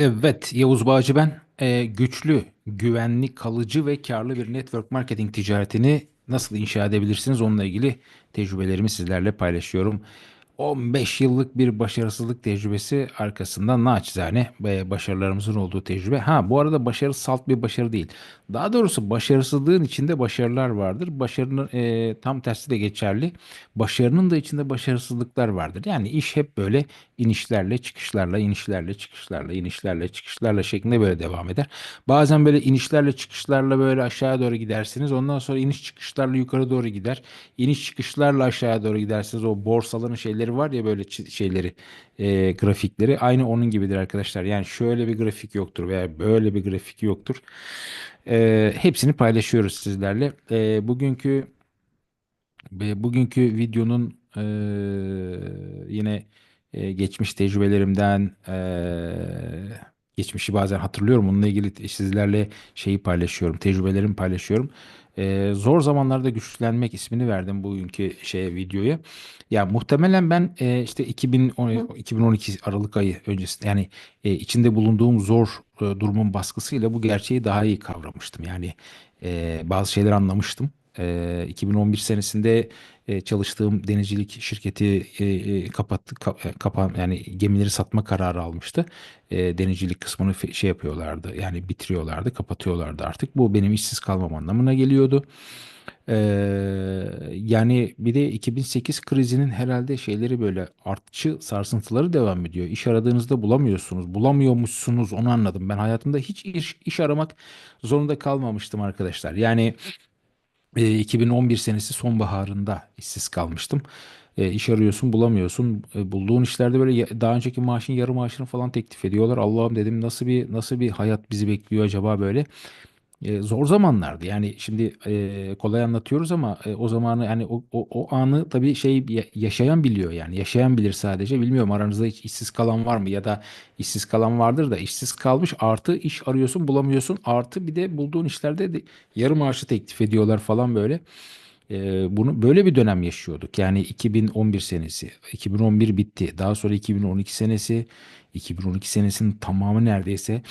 Evet, Yavuz Bağcı ben. Ee, güçlü, güvenli, kalıcı ve karlı bir network marketing ticaretini nasıl inşa edebilirsiniz? Onunla ilgili tecrübelerimi sizlerle paylaşıyorum. 15 yıllık bir başarısızlık tecrübesi arkasında naçizane başarılarımızın olduğu tecrübe. Ha bu arada başarı salt bir başarı değil. Daha doğrusu başarısızlığın içinde başarılar vardır. Başarının e, tam tersi de geçerli. Başarının da içinde başarısızlıklar vardır. Yani iş hep böyle inişlerle çıkışlarla, inişlerle çıkışlarla, inişlerle çıkışlarla şeklinde böyle devam eder. Bazen böyle inişlerle çıkışlarla böyle aşağıya doğru gidersiniz. Ondan sonra iniş çıkışlarla yukarı doğru gider. İniş çıkışlarla aşağıya doğru gidersiniz. O borsaların şeyleri var ya böyle şeyleri, e, grafikleri aynı onun gibidir arkadaşlar. Yani şöyle bir grafik yoktur veya böyle bir grafik yoktur. E, hepsini paylaşıyoruz sizlerle. E, bugünkü ve bugünkü videonun eee, yine eee, geçmiş tecrübelerimden eee, geçmişi bazen hatırlıyorum. Onunla ilgili sizlerle şeyi paylaşıyorum, tecrübelerimi paylaşıyorum. Eee, zor zamanlarda güçlenmek ismini verdim bugünkü şeye videoya. Ya muhtemelen ben eee, işte 2010, 2012 Aralık ayı öncesinde yani eee, içinde bulunduğum zor eee, durumun baskısıyla bu gerçeği daha iyi kavramıştım. Yani eee, bazı şeyler anlamıştım. Eee, 2011 senesinde e, çalıştığım denizcilik şirketi e, e, kapattı, ka- kapan yani gemileri satma kararı almıştı. Denizcilik kısmını şey yapıyorlardı. Yani bitiriyorlardı, kapatıyorlardı artık. Bu benim işsiz kalmam anlamına geliyordu. Eee, yani bir de 2008 krizinin herhalde şeyleri böyle artçı sarsıntıları devam ediyor. İş aradığınızda bulamıyorsunuz. Bulamıyormuşsunuz onu anladım. Ben hayatımda hiç iş, iş aramak zorunda kalmamıştım arkadaşlar. Yani e, 2011 senesi sonbaharında işsiz kalmıştım. E, iş arıyorsun bulamıyorsun. E, bulduğun işlerde böyle daha önceki maaşın yarı maaşını falan teklif ediyorlar. Allah'ım dedim nasıl bir nasıl bir hayat bizi bekliyor acaba böyle. Zor zamanlardı. Yani şimdi e, kolay anlatıyoruz ama e, o zamanı yani o, o, o anı tabii şey ya- yaşayan biliyor yani. Yaşayan bilir sadece. Bilmiyorum aranızda hiç işsiz kalan var mı ya da işsiz kalan vardır da işsiz kalmış artı iş arıyorsun bulamıyorsun artı bir de bulduğun işlerde de yarı maaşı teklif ediyorlar falan böyle. E, bunu böyle bir dönem yaşıyorduk. Yani 2011 senesi, 2011 bitti. Daha sonra 2012 senesi, 2012 senesinin tamamı neredeyse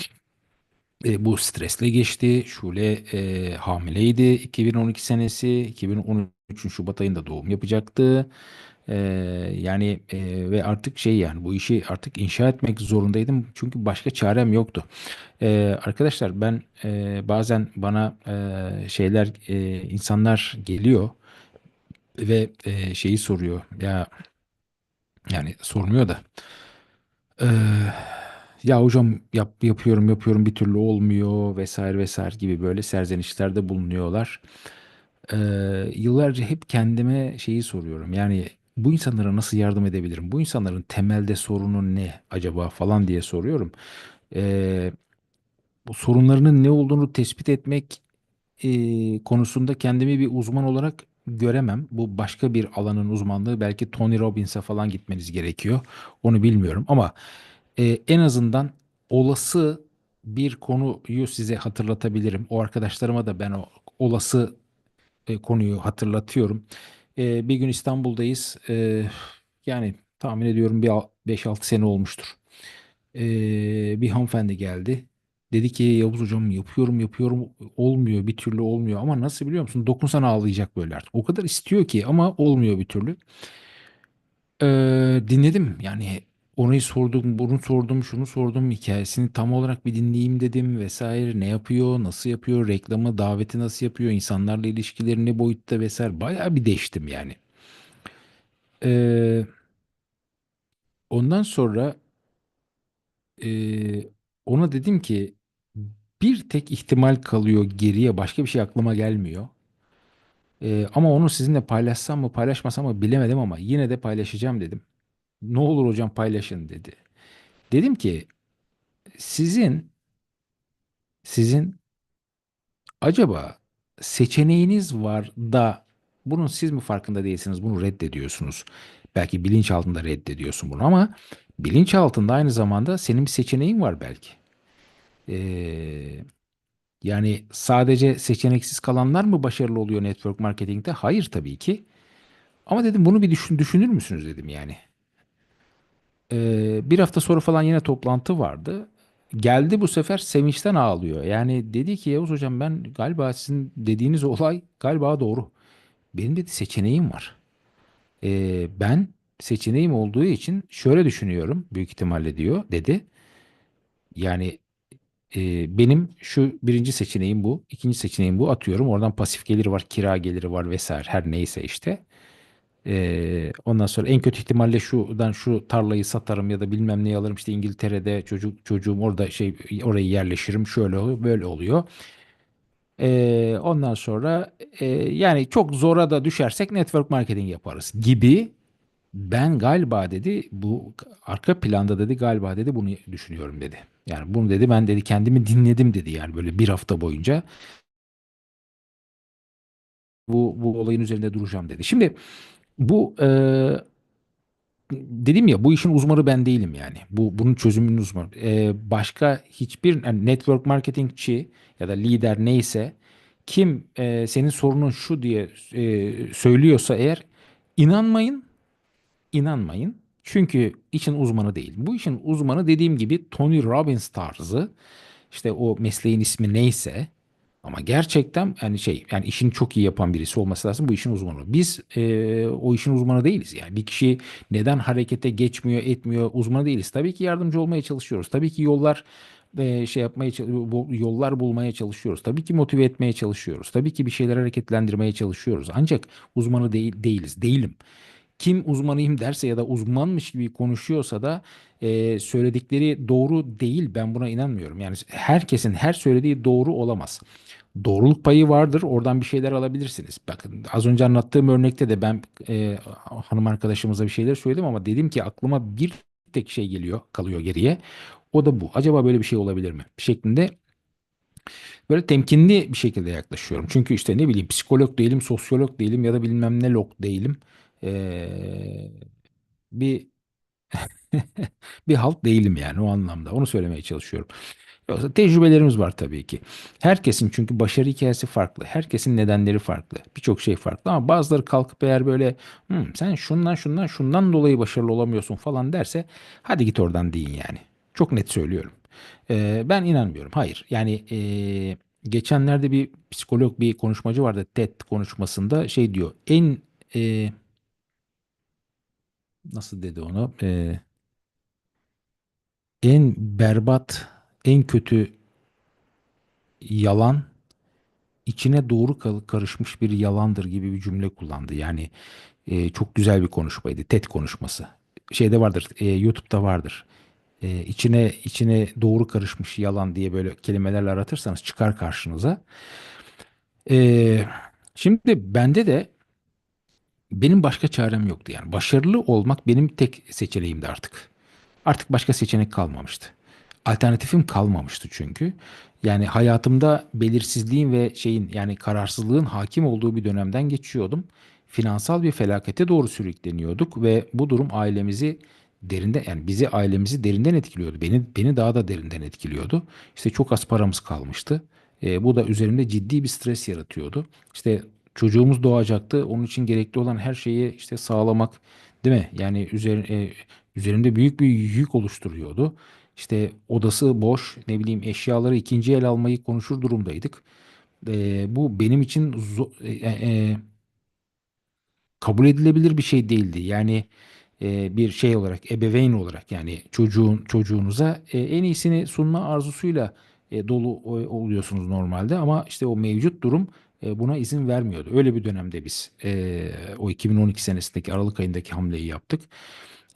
e, bu stresle geçti. Şule e, hamileydi 2012 senesi. 2013'ün Şubat ayında doğum yapacaktı. E, yani e, ve artık şey yani bu işi artık inşa etmek zorundaydım. Çünkü başka çarem yoktu. E, arkadaşlar ben e, bazen bana e, şeyler e, insanlar geliyor ve e, şeyi soruyor. Ya yani sormuyor da. Eee, ya hocam yap, yapıyorum yapıyorum bir türlü olmuyor vesaire vesaire gibi böyle serzenişlerde bulunuyorlar. Eee, yıllarca hep kendime şeyi soruyorum. Yani bu insanlara nasıl yardım edebilirim? Bu insanların temelde sorunu ne acaba falan diye soruyorum. Eee, bu sorunlarının ne olduğunu tespit etmek e, konusunda kendimi bir uzman olarak göremem. Bu başka bir alanın uzmanlığı. Belki Tony Robbins'e falan gitmeniz gerekiyor. Onu bilmiyorum ama e, en azından olası bir konuyu size hatırlatabilirim. O arkadaşlarıma da ben o olası e, konuyu hatırlatıyorum. E, bir gün İstanbul'dayız. E, yani tahmin ediyorum bir beş altı sene olmuştur. Ee, bir hanımefendi geldi. Dedi ki Yavuz hocam yapıyorum yapıyorum olmuyor bir türlü olmuyor ama nasıl biliyor musun? Dokunsana ağlayacak böyle artık. O kadar istiyor ki ama olmuyor bir türlü. Ee, dinledim yani onu sordum bunu sordum şunu sordum hikayesini tam olarak bir dinleyeyim dedim vesaire ne yapıyor nasıl yapıyor reklamı daveti nasıl yapıyor insanlarla ilişkileri ne boyutta vesaire bayağı bir değiştim yani. Ee, ondan sonra Ee, ona dedim ki bir tek ihtimal kalıyor geriye başka bir şey aklıma gelmiyor. Ee, ama onu sizinle paylaşsam mı paylaşmasam mı bilemedim ama yine de paylaşacağım dedim. Ne olur hocam paylaşın dedi. Dedim ki sizin sizin acaba seçeneğiniz var da bunun siz mi farkında değilsiniz bunu reddediyorsunuz. Belki bilinç altında reddediyorsun bunu ama bilinç altında aynı zamanda senin bir seçeneğin var belki. Ee, Yani sadece seçeneksiz kalanlar mı başarılı oluyor network marketingte? Hayır tabii ki. Ama dedim bunu bir düşün, düşünür müsünüz dedim yani. Ee, bir hafta sonra falan yine toplantı vardı. geldi bu sefer sevinçten ağlıyor. Yani dedi ki Yavuz hocam ben galiba sizin dediğiniz olay galiba doğru. Benim dedi seçeneğim var. Ee, ben seçeneğim olduğu için şöyle düşünüyorum büyük ihtimalle diyor dedi. Yani e, benim şu birinci seçeneğim bu, ikinci seçeneğim bu atıyorum. Oradan pasif geliri var, kira geliri var vesaire her neyse işte. Ee, ondan sonra en kötü ihtimalle şuradan şu tarlayı satarım ya da bilmem neyi alırım işte İngiltere'de çocuk çocuğum orada şey orayı yerleşirim şöyle böyle oluyor. Ee, ondan sonra e, yani çok zora da düşersek network marketing yaparız gibi ben galiba dedi bu arka planda dedi galiba dedi bunu düşünüyorum dedi. Yani bunu dedi ben dedi kendimi dinledim dedi yani böyle bir hafta boyunca bu bu olayın üzerinde duracağım dedi. Şimdi bu e, dedim ya bu işin uzmanı ben değilim yani. Bu bunun çözümünün uzmanı. Ee, başka hiçbir yani network marketingçi ya da lider neyse kim e, senin sorunun şu diye e, söylüyorsa eğer inanmayın, inanmayın. Çünkü işin uzmanı değil. Bu işin uzmanı dediğim gibi Tony Robbins tarzı işte o mesleğin ismi neyse ama gerçekten yani şey yani işini çok iyi yapan birisi olması lazım bu işin uzmanı. Biz e, o işin uzmanı değiliz yani. Bir kişi neden harekete geçmiyor, etmiyor uzmanı değiliz. Tabii ki yardımcı olmaya çalışıyoruz. Tabii ki yollar e, şey yapmaya yollar bulmaya çalışıyoruz. Tabii ki motive etmeye çalışıyoruz. Tabii ki bir şeyler hareketlendirmeye çalışıyoruz. Ancak uzmanı değil değiliz. Değilim kim uzmanıyım derse ya da uzmanmış gibi konuşuyorsa da e, söyledikleri doğru değil. Ben buna inanmıyorum. Yani herkesin her söylediği doğru olamaz. Doğruluk payı vardır. Oradan bir şeyler alabilirsiniz. Bakın az önce anlattığım örnekte de ben e, hanım arkadaşımıza bir şeyler söyledim ama dedim ki aklıma bir tek şey geliyor, kalıyor geriye. O da bu. Acaba böyle bir şey olabilir mi? Şeklinde böyle temkinli bir şekilde yaklaşıyorum. Çünkü işte ne bileyim psikolog değilim, sosyolog değilim ya da bilmem ne log değilim. Bir bir halt değilim yani o anlamda. Onu söylemeye çalışıyorum. Yoksa tecrübelerimiz var tabii ki. Herkesin çünkü başarı hikayesi farklı. Herkesin nedenleri farklı. Birçok şey farklı ama bazıları kalkıp eğer böyle "Hmm, sen şundan şundan şundan dolayı başarılı olamıyorsun falan derse hadi git oradan deyin yani. Çok net söylüyorum. Ee, ben inanmıyorum. Hayır. Yani ee, geçenlerde bir psikolog bir konuşmacı vardı TED konuşmasında şey diyor. En ee, nasıl dedi onu? Ee, en berbat, en kötü yalan içine doğru karışmış bir yalandır gibi bir cümle kullandı. Yani e, çok güzel bir konuşmaydı. TED konuşması. Şeyde vardır, e, YouTube'da vardır. E, içine içine doğru karışmış yalan diye böyle kelimelerle aratırsanız çıkar karşınıza. E, şimdi bende de benim başka çarem yoktu yani. Başarılı olmak benim tek seçeneğimdi artık. Artık başka seçenek kalmamıştı. Alternatifim kalmamıştı çünkü. Yani hayatımda belirsizliğin ve şeyin yani kararsızlığın hakim olduğu bir dönemden geçiyordum. Finansal bir felakete doğru sürükleniyorduk ve bu durum ailemizi derinde yani bizi ailemizi derinden etkiliyordu. Beni beni daha da derinden etkiliyordu. İşte çok az paramız kalmıştı. E, bu da üzerimde ciddi bir stres yaratıyordu. İşte çocuğumuz doğacaktı. Onun için gerekli olan her şeyi işte sağlamak, değil mi? Yani üzer, e, üzerimde büyük bir yük oluşturuyordu. İşte odası boş, ne bileyim eşyaları ikinci el almayı konuşur durumdaydık. E, bu benim için zo- e, e, kabul edilebilir bir şey değildi. Yani e, bir şey olarak, ebeveyn olarak yani çocuğun çocuğunuza e, en iyisini sunma arzusuyla e, dolu oluyorsunuz normalde ama işte o mevcut durum e, buna izin vermiyordu. Öyle bir dönemde biz e, o 2012 senesindeki Aralık ayındaki hamleyi yaptık.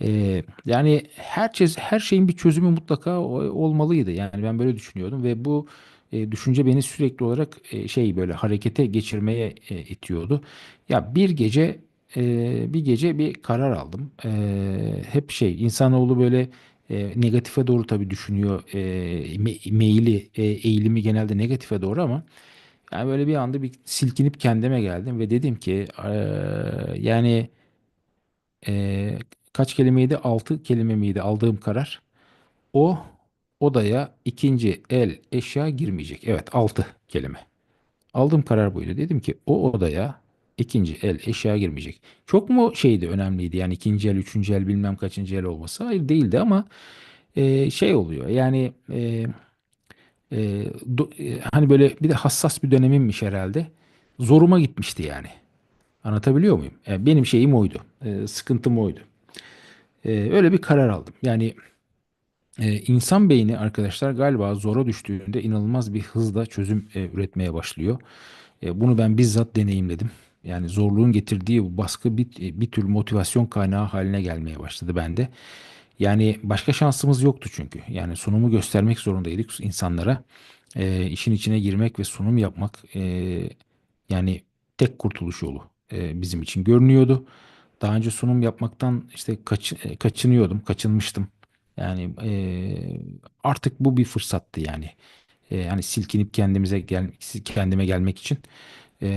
E, yani herkes her şeyin bir çözümü mutlaka olmalıydı. Yani ben böyle düşünüyordum ve bu e, düşünce beni sürekli olarak e, şey böyle harekete geçirmeye e, itiyordu. Ya bir gece e, bir gece bir karar aldım. E, hep şey insanoğlu böyle e, negatife doğru tabii düşünüyor. E, me- meyili, e, eğilimi genelde negatife doğru ama yani böyle bir anda bir silkinip kendime geldim ve dedim ki e, yani e, kaç kelimeydi? Altı kelime miydi aldığım karar? O odaya ikinci el eşya girmeyecek. Evet, altı kelime. Aldığım karar buydu. Dedim ki o odaya ikinci el eşya girmeyecek. Çok mu şeydi önemliydi yani ikinci el, üçüncü el bilmem kaçıncı el olması? Hayır değildi ama Eee, şey oluyor yani eee, eee, do- eee, hani böyle bir de hassas bir dönemimmiş herhalde. Zoruma gitmişti yani. Anlatabiliyor muyum? Yani benim şeyim oydu. Eee, sıkıntım oydu. Eee, öyle bir karar aldım. Yani Ee, insan beyni arkadaşlar galiba zora düştüğünde inanılmaz bir hızla çözüm e, üretmeye başlıyor. E, bunu ben bizzat deneyimledim. Yani zorluğun getirdiği bu baskı bir, e, bir tür motivasyon kaynağı haline gelmeye başladı bende. Yani başka şansımız yoktu çünkü. Yani sunumu göstermek zorundaydık insanlara. E, işin içine girmek ve sunum yapmak e, yani tek kurtuluş yolu e, bizim için görünüyordu. Daha önce sunum yapmaktan işte kaç, e, kaçınıyordum, kaçınmıştım. Yani eee, artık bu bir fırsattı yani. Eee, hani silkinip kendimize gel kendime gelmek için. Eee,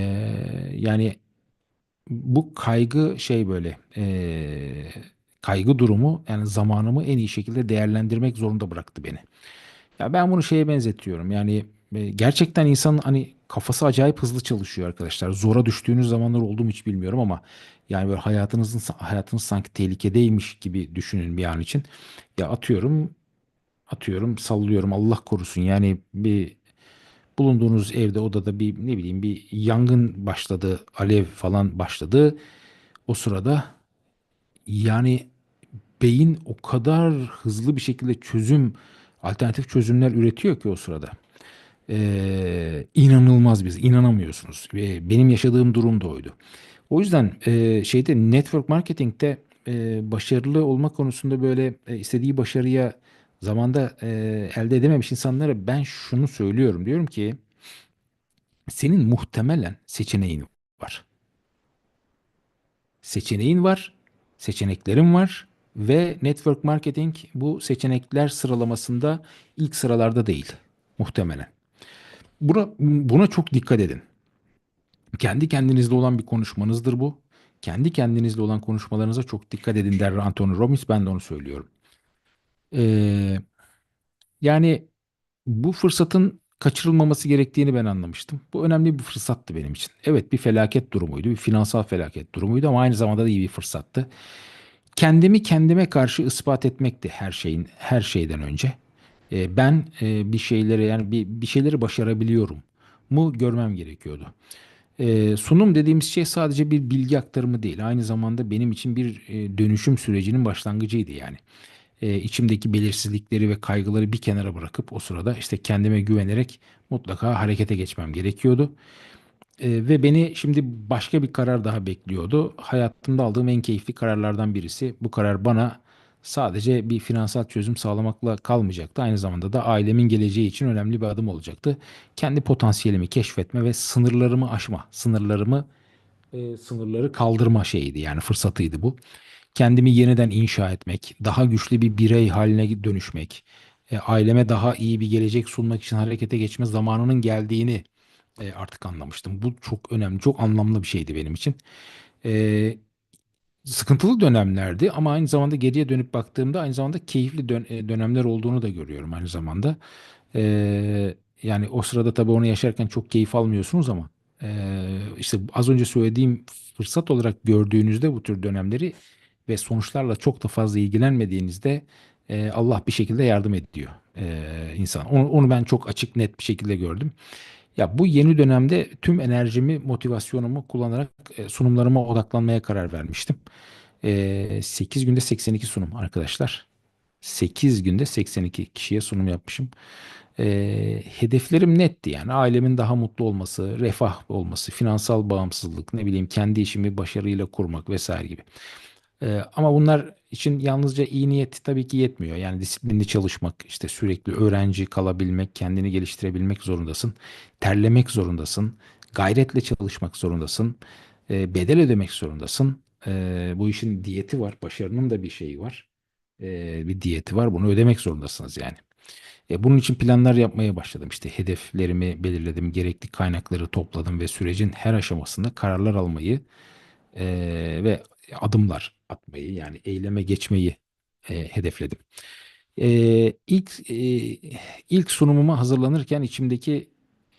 yani bu kaygı şey böyle eee, kaygı durumu yani zamanımı en iyi şekilde değerlendirmek zorunda bıraktı beni. Ya ben bunu şeye benzetiyorum. Yani e, gerçekten insanın hani kafası acayip hızlı çalışıyor arkadaşlar. Zora düştüğünüz zamanlar oldu mu hiç bilmiyorum ama yani böyle hayatınızın hayatınız sanki tehlikedeymiş gibi düşünün bir an için. Ya atıyorum atıyorum sallıyorum Allah korusun yani bir bulunduğunuz evde odada bir ne bileyim bir yangın başladı alev falan başladı o sırada yani beyin o kadar hızlı bir şekilde çözüm alternatif çözümler üretiyor ki o sırada. Ee, inanılmaz biz inanamıyorsunuz. Ve benim yaşadığım durum da oydu. O yüzden e, şeyde network marketingte e, başarılı olma konusunda böyle e, istediği başarıya zamanda e, elde edememiş insanlara ben şunu söylüyorum. Diyorum ki senin muhtemelen seçeneğin var. Seçeneğin var, seçeneklerin var ve network marketing bu seçenekler sıralamasında ilk sıralarda değil muhtemelen. Buna, buna çok dikkat edin. Kendi kendinizle olan bir konuşmanızdır bu. Kendi kendinizle olan konuşmalarınıza çok dikkat edin der Anthony Robbins. Ben de onu söylüyorum. Ee, yani bu fırsatın kaçırılmaması gerektiğini ben anlamıştım. Bu önemli bir fırsattı benim için. Evet bir felaket durumuydu, bir finansal felaket durumuydu ama aynı zamanda da iyi bir fırsattı. Kendimi kendime karşı ispat etmekti her şeyin her şeyden önce. Ee, ben e, bir şeyleri yani bir, bir şeyleri başarabiliyorum mu görmem gerekiyordu. Ee, sunum dediğimiz şey sadece bir bilgi aktarımı değil. Aynı zamanda benim için bir e, dönüşüm sürecinin başlangıcıydı yani. E, içimdeki belirsizlikleri ve kaygıları bir kenara bırakıp o sırada işte kendime güvenerek mutlaka harekete geçmem gerekiyordu. E, ve beni şimdi başka bir karar daha bekliyordu. Hayatımda aldığım en keyifli kararlardan birisi. Bu karar bana sadece bir finansal çözüm sağlamakla kalmayacaktı. Aynı zamanda da ailemin geleceği için önemli bir adım olacaktı. Kendi potansiyelimi keşfetme ve sınırlarımı aşma, sınırlarımı e, sınırları kaldırma şeyiydi yani fırsatıydı bu. Kendimi yeniden inşa etmek, daha güçlü bir birey haline dönüşmek, e, aileme daha iyi bir gelecek sunmak için harekete geçme zamanının geldiğini e, artık anlamıştım. Bu çok önemli, çok anlamlı bir şeydi benim için. E, sıkıntılı dönemlerdi ama aynı zamanda geriye dönüp baktığımda aynı zamanda keyifli dön- e, dönemler olduğunu da görüyorum aynı zamanda. E, yani o sırada tabii onu yaşarken çok keyif almıyorsunuz ama e, işte az önce söylediğim fırsat olarak gördüğünüzde bu tür dönemleri ve sonuçlarla çok da fazla ilgilenmediğinizde e, Allah bir şekilde yardım ediyor e, insan. Onu, onu ben çok açık net bir şekilde gördüm. Ya bu yeni dönemde tüm enerjimi, motivasyonumu kullanarak e, sunumlarıma odaklanmaya karar vermiştim. E, 8 günde 82 sunum arkadaşlar. 8 günde 82 kişiye sunum yapmışım. E, hedeflerim netti yani ailemin daha mutlu olması, refah olması, finansal bağımsızlık, ne bileyim kendi işimi başarıyla kurmak vesaire gibi. Ama bunlar için yalnızca iyi niyet tabii ki yetmiyor. Yani disiplinli çalışmak, işte sürekli öğrenci kalabilmek, kendini geliştirebilmek zorundasın. Terlemek zorundasın. Gayretle çalışmak zorundasın. e, bedel ödemek zorundasın. E, bu işin diyeti var. Başarının da bir şeyi var. E, bir diyeti var. Bunu ödemek zorundasınız yani. E, bunun için planlar yapmaya başladım. İşte hedeflerimi belirledim, gerekli kaynakları topladım ve sürecin her aşamasında kararlar almayı e, ve adımlar atmayı yani eyleme geçmeyi e, hedefledim. E, ilk e, ilk sunumuma hazırlanırken içimdeki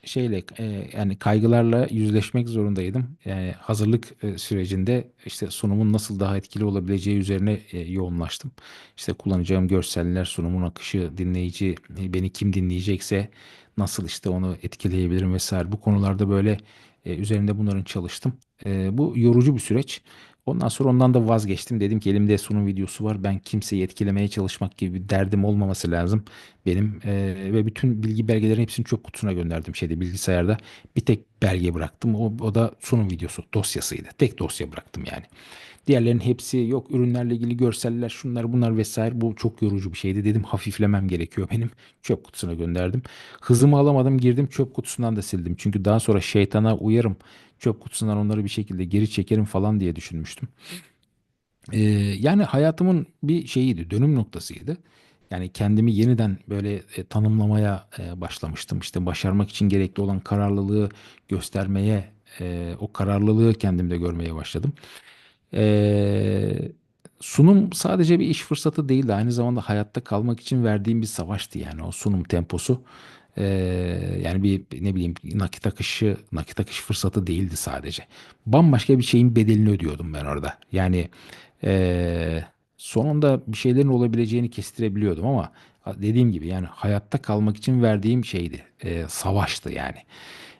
şeyle e, yani kaygılarla yüzleşmek zorundaydım. Yani hazırlık e, sürecinde işte sunumun nasıl daha etkili olabileceği üzerine e, yoğunlaştım. İşte kullanacağım görseller, sunumun akışı, dinleyici, e, beni kim dinleyecekse nasıl işte onu etkileyebilirim vesaire. Bu konularda böyle e, üzerinde bunların çalıştım. E, bu yorucu bir süreç. Ondan sonra ondan da vazgeçtim. Dedim ki elimde sunum videosu var. Ben kimseyi etkilemeye çalışmak gibi bir derdim olmaması lazım benim. Ee, ve bütün bilgi belgelerin hepsini çöp kutusuna gönderdim şeyde bilgisayarda. Bir tek belge bıraktım. O, o da sunum videosu dosyasıydı. Tek dosya bıraktım yani. Diğerlerinin hepsi yok ürünlerle ilgili görseller şunlar bunlar vesaire. Bu çok yorucu bir şeydi. Dedim hafiflemem gerekiyor benim. Çöp kutusuna gönderdim. Hızımı alamadım girdim çöp kutusundan da sildim. Çünkü daha sonra şeytana uyarım. Çöp kutusundan onları bir şekilde geri çekerim falan diye düşünmüştüm. Ee, yani hayatımın bir şeyiydi, dönüm noktasıydı. Yani kendimi yeniden böyle e, tanımlamaya e, başlamıştım. İşte başarmak için gerekli olan kararlılığı göstermeye, e, o kararlılığı kendimde görmeye başladım. Ee, sunum sadece bir iş fırsatı değildi. Aynı zamanda hayatta kalmak için verdiğim bir savaştı yani o sunum temposu. Ee, yani bir ne bileyim nakit akışı, nakit akış fırsatı değildi sadece. Bambaşka bir şeyin bedelini ödüyordum ben orada. Yani ee, sonunda bir şeylerin olabileceğini kestirebiliyordum ama dediğim gibi yani hayatta kalmak için verdiğim şeydi. Ee, savaştı yani.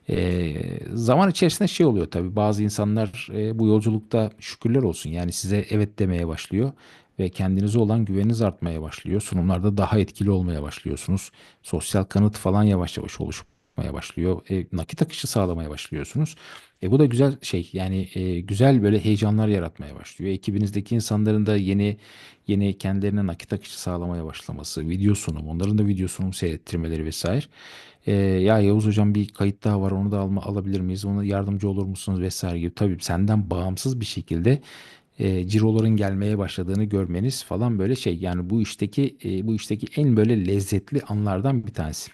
Ee, zaman içerisinde şey oluyor tabii bazı insanlar e, bu yolculukta şükürler olsun yani size evet demeye başlıyor ve kendinize olan güveniniz artmaya başlıyor. Sunumlarda daha etkili olmaya başlıyorsunuz. Sosyal kanıt falan yavaş yavaş oluşmaya başlıyor. E, nakit akışı sağlamaya başlıyorsunuz. E, bu da güzel şey yani e, güzel böyle heyecanlar yaratmaya başlıyor. Ekibinizdeki insanların da yeni yeni kendilerine nakit akışı sağlamaya başlaması, video sunum, onların da video sunum seyrettirmeleri vesaire. Ee, ya Yavuz hocam bir kayıt daha var onu da alma, alabilir miyiz? Ona yardımcı olur musunuz vesaire gibi. Tabii senden bağımsız bir şekilde e, ciroların gelmeye başladığını görmeniz falan böyle şey. Yani bu işteki e, bu işteki en böyle lezzetli anlardan bir tanesi.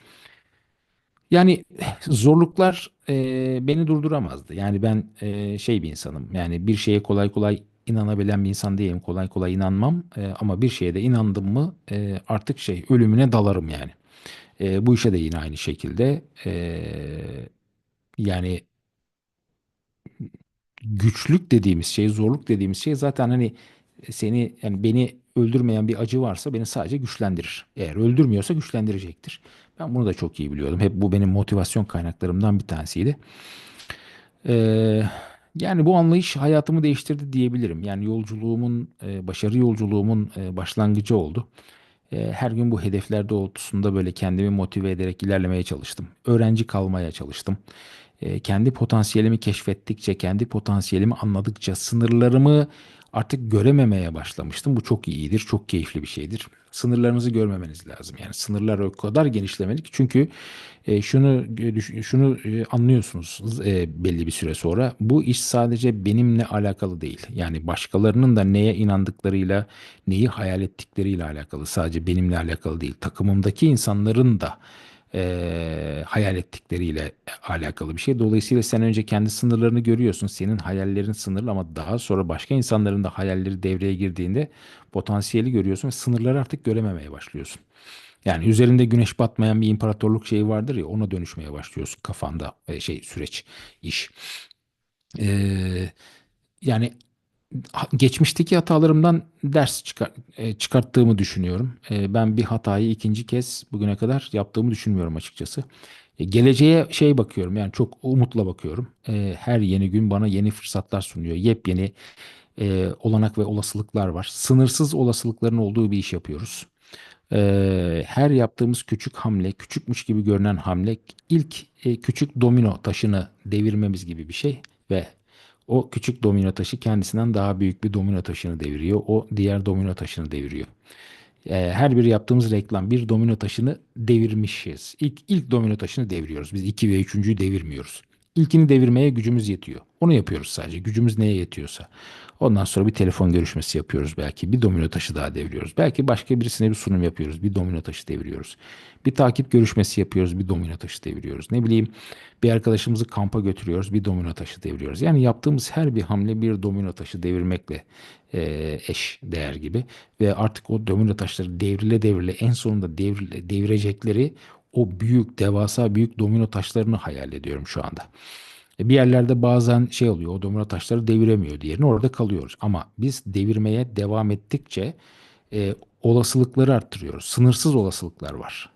Yani zorluklar e, beni durduramazdı. Yani ben e, şey bir insanım. Yani bir şeye kolay kolay inanabilen bir insan değilim. Kolay kolay inanmam. E, ama bir şeye de inandım mı e, artık şey ölümüne dalarım yani. E, bu işe de yine aynı şekilde. E, yani güçlük dediğimiz şey, zorluk dediğimiz şey zaten hani seni yani beni öldürmeyen bir acı varsa beni sadece güçlendirir. Eğer öldürmüyorsa güçlendirecektir. Ben bunu da çok iyi biliyordum. Hep bu benim motivasyon kaynaklarımdan bir tanesiydi. Ee, yani bu anlayış hayatımı değiştirdi diyebilirim. Yani yolculuğumun, e, başarı yolculuğumun e, başlangıcı oldu. E, her gün bu hedefler doğrultusunda böyle kendimi motive ederek ilerlemeye çalıştım. Öğrenci kalmaya çalıştım. E, kendi potansiyelimi keşfettikçe, kendi potansiyelimi anladıkça sınırlarımı artık görememeye başlamıştım. Bu çok iyidir, çok keyifli bir şeydir. Sınırlarınızı görmemeniz lazım. Yani sınırlar o kadar genişlemeli ki çünkü e, şunu e, şunu e, anlıyorsunuz belli bir süre sonra. Bu iş sadece benimle alakalı değil. Yani başkalarının da neye inandıklarıyla, neyi hayal ettikleriyle alakalı. Sadece benimle alakalı değil. Takımımdaki insanların da e, hayal ettikleriyle alakalı bir şey. Dolayısıyla sen önce kendi sınırlarını görüyorsun. Senin hayallerin sınırlı ama daha sonra başka insanların da hayalleri devreye girdiğinde potansiyeli görüyorsun ve sınırları artık görememeye başlıyorsun. Yani üzerinde güneş batmayan bir imparatorluk şeyi vardır ya ona dönüşmeye başlıyorsun kafanda e, şey süreç iş. Ee, yani geçmişteki hatalarımdan ders çıkar, e, çıkarttığımı düşünüyorum. E, ben bir hatayı ikinci kez bugüne kadar yaptığımı düşünmüyorum açıkçası. E, geleceğe şey bakıyorum yani çok umutla bakıyorum. E, her yeni gün bana yeni fırsatlar sunuyor. Yepyeni e, olanak ve olasılıklar var. Sınırsız olasılıkların olduğu bir iş yapıyoruz. E, her yaptığımız küçük hamle, küçükmüş gibi görünen hamle ilk e, küçük domino taşını devirmemiz gibi bir şey ve o küçük domino taşı kendisinden daha büyük bir domino taşını deviriyor. O diğer domino taşını deviriyor. Ee, her bir yaptığımız reklam bir domino taşını devirmişiz. İlk, ilk domino taşını deviriyoruz. Biz iki ve üçüncüyü devirmiyoruz. İlkini devirmeye gücümüz yetiyor. Onu yapıyoruz sadece. Gücümüz neye yetiyorsa. Ondan sonra bir telefon görüşmesi yapıyoruz belki. Bir domino taşı daha deviriyoruz. Belki başka birisine bir sunum yapıyoruz. Bir domino taşı deviriyoruz. Bir takip görüşmesi yapıyoruz. Bir domino taşı deviriyoruz. Ne bileyim bir arkadaşımızı kampa götürüyoruz. Bir domino taşı deviriyoruz. Yani yaptığımız her bir hamle bir domino taşı devirmekle e, eş değer gibi. Ve artık o domino taşları devrile devrile en sonunda devrile, devirecekleri o büyük, devasa büyük domino taşlarını hayal ediyorum şu anda. E, Bir yerlerde bazen şey oluyor, o domino taşları deviremiyor diğerini, orada kalıyoruz. Ama biz devirmeye devam ettikçe e, olasılıkları arttırıyoruz. Sınırsız olasılıklar var.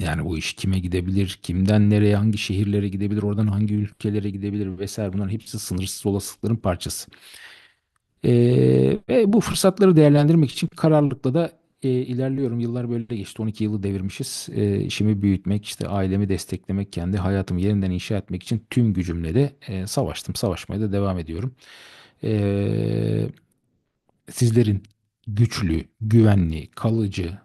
Yani bu iş kime gidebilir, kimden nereye, hangi şehirlere gidebilir, oradan hangi ülkelere gidebilir vesaire bunların hepsi sınırsız olasılıkların parçası. Ee, ve bu fırsatları değerlendirmek için kararlılıkla da e, ilerliyorum. Yıllar böyle geçti. 12 yılı devirmişiz. E, işimi büyütmek, işte ailemi desteklemek, kendi hayatımı yeniden inşa etmek için tüm gücümle de e, savaştım. Savaşmaya da devam ediyorum. E, sizlerin güçlü, güvenli, kalıcı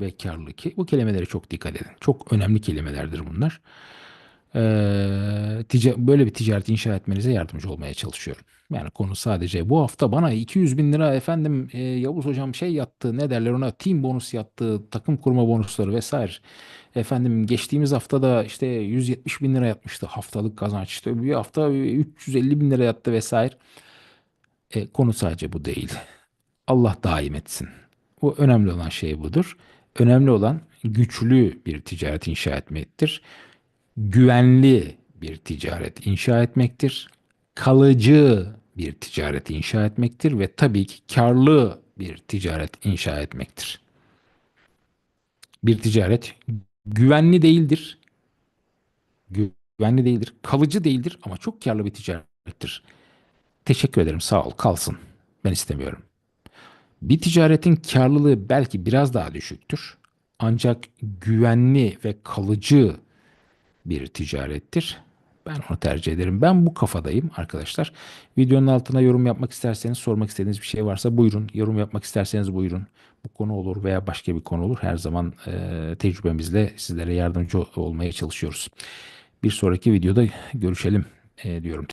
ve karlı ki bu kelimelere çok dikkat edin. Çok önemli kelimelerdir bunlar. Ee, tica- böyle bir ticaret inşa etmenize yardımcı olmaya çalışıyorum. Yani konu sadece bu hafta bana 200 bin lira efendim e, Yavuz hocam şey yattı ne derler ona team bonus yattı takım kurma bonusları vesaire. Efendim geçtiğimiz hafta da işte 170 bin lira yatmıştı haftalık kazanç işte bir hafta 350 bin lira yattı vesaire. E, konu sadece bu değil. Allah daim etsin. Bu önemli olan şey budur. Önemli olan güçlü bir ticaret inşa etmektir. Güvenli bir ticaret inşa etmektir. Kalıcı bir ticaret inşa etmektir ve tabii ki karlı bir ticaret inşa etmektir. Bir ticaret güvenli değildir. Güvenli değildir. Kalıcı değildir ama çok karlı bir ticarettir. Teşekkür ederim. Sağ ol. Kalsın. Ben istemiyorum. Bir ticaretin karlılığı belki biraz daha düşüktür. Ancak güvenli ve kalıcı bir ticarettir. Ben onu tercih ederim. Ben bu kafadayım arkadaşlar. Videonun altına yorum yapmak isterseniz, sormak istediğiniz bir şey varsa buyurun. Yorum yapmak isterseniz buyurun. Bu konu olur veya başka bir konu olur. Her zaman e, tecrübemizle sizlere yardımcı olmaya çalışıyoruz. Bir sonraki videoda görüşelim e, diyorum.